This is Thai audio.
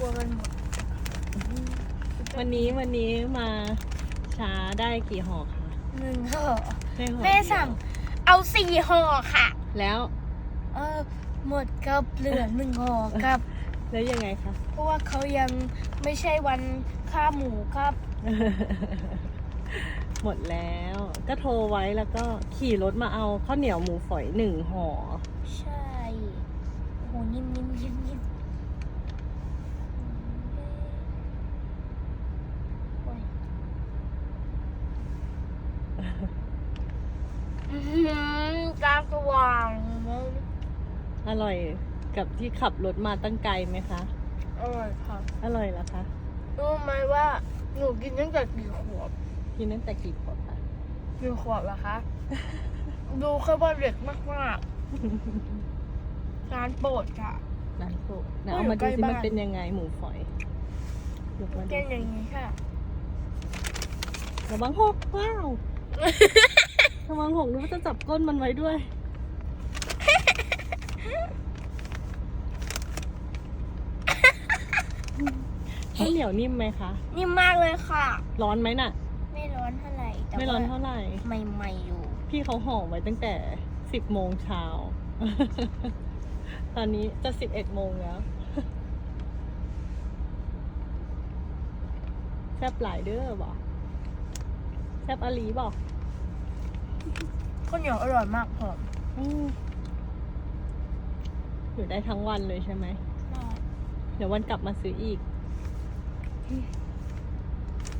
ลัวกันหมดวันนี้วันนี้มาช้าได้กี่ห่อคะหนึ่งห่อได้ห่อแม่สั่งเอาสี่ห่อค่ะ แล้ว เออหมดกับเหลือหนึ่งห่อครับ แล้วยังไงคะเพราะว่าเขายังไม่ใช่วันฆ่าหมูครับ หมดแล้ว ก็โทรไว้แล้วก็ขี่รถมาเอาข้าวเหนียวหมูฝอยหนึ่งห่อใช่โหนิ่มนิ่มนิ่มนิ่มโอ้ย อื้อหือกลางสว่างอร่อยกับที่ขับรถมาตั้งไกลไหมคะ อร่อยครับ อร่อยเหรอคะ รู้ไหมว่าหนูกินตั้งแต่กี่ขวบกินตั้งแต่กี่ขวบคะกี่ขวบเหรอคะ ดูแค่ว่าเด็กมากๆร้านโปรดค่ะ ร้านโปรดนะเอ้ยเอามาอยู่ดูใกล้สิมันบ้านเป็นยังไงหมูฝอยยกมาดูเก่งอย่างนี้ค่ะระวังหกว้าว ระวังหกนึกว่าจะจับก้นมันไว้ด้วย ข้าวเหนียวนิ่มไหมคะ นิ่มมากเลยค่ะ ร้อนไหมน่ะ ไม่ร้อนเท่าไหร่แต่ไม่ร้อนว่าเท่าไหร่ ใหม่ๆอยู่ พี่เขาห่อไว้ตั้งแต่สิบโมงเช้า ตอนนี้จะสิบเอ็ดโมงแล้วแซบหลายเด้อบอกแซบอาลีบอกข้าวเหนียวอร่อยมากหอมอืมอยู่ได้ทั้งวันเลยใช่ไหม เดี๋ยววันกลับมาซื้ออีก